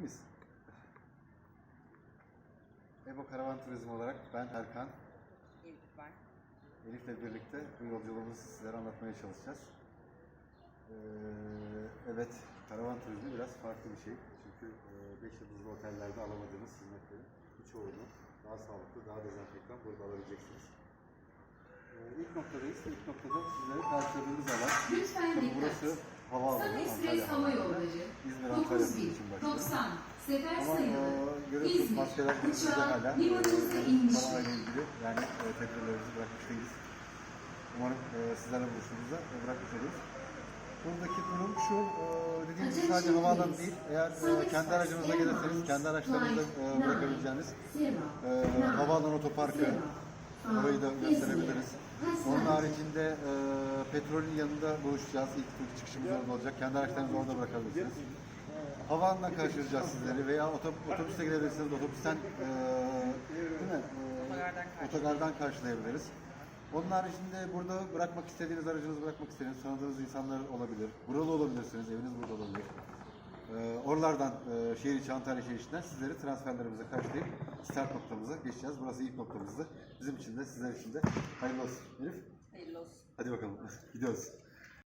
mıyız? Ebo Karavan Turizm olarak ben Erkan, Elif var. Elif'le birlikte bu yolculuğumuzu sizlere anlatmaya çalışacağız. Ee, evet, karavan turizmi biraz farklı bir şey. Çünkü 5 yıldızlı otellerde alamadığınız hizmetlerin birçoğunu daha sağlıklı, daha dezenfektan burada alabileceksiniz. Ee, ilk noktadayız. İlk noktada sizlere karşıladığımız alan. Lütfen Tabii dikkat. burası havaalanı, Sun Express Antalya Hava Havaalanı. Yolları İzmir Antalya bunun 9000, için başlıyor. 90, sefer Ama sayılı, e, görüyorsunuz İzmir, maskeler bizde uçağı hala. limanınıza E, inmiştir. Koronayla ilgili yani e, tedbirlerimizi bırakmış değiliz. Umarım e, sizlerle buluştuğumuzda e, bırakmış oluruz. Buradaki durum şu, e, dediğim gibi sadece havaalanı please. değil, eğer e, kendi Express aracınızla gelirseniz kendi araçlarınızda e, nine, bırakabileceğiniz zero, e, nine, havaalanı otoparkı, zero, orayı da gösterebiliriz. İzmir, Onun Hasan, haricinde e, petrolün yanında buluşacağız. İlk tur çıkışımız orada olacak. Kendi araçlarınızı orada bırakabilirsiniz. Havaalanından karşılayacağız sizleri veya otobüste otobüste gelebilirsiniz. Otobüsten e, değil mi? E, Otogardan karşılayabiliriz. Onun haricinde burada bırakmak istediğiniz aracınızı bırakmak istediğiniz tanıdığınız insanlar olabilir. Buralı olabilirsiniz, eviniz burada olabilir. Ee, oralardan e, şehir içi Antalya şehir içinden sizleri transferlerimize karşılayıp start noktamıza geçeceğiz. Burası ilk noktamızdı. Bizim için de sizler için de hayırlı olsun. Elif. Hadi bakalım gidiyoruz.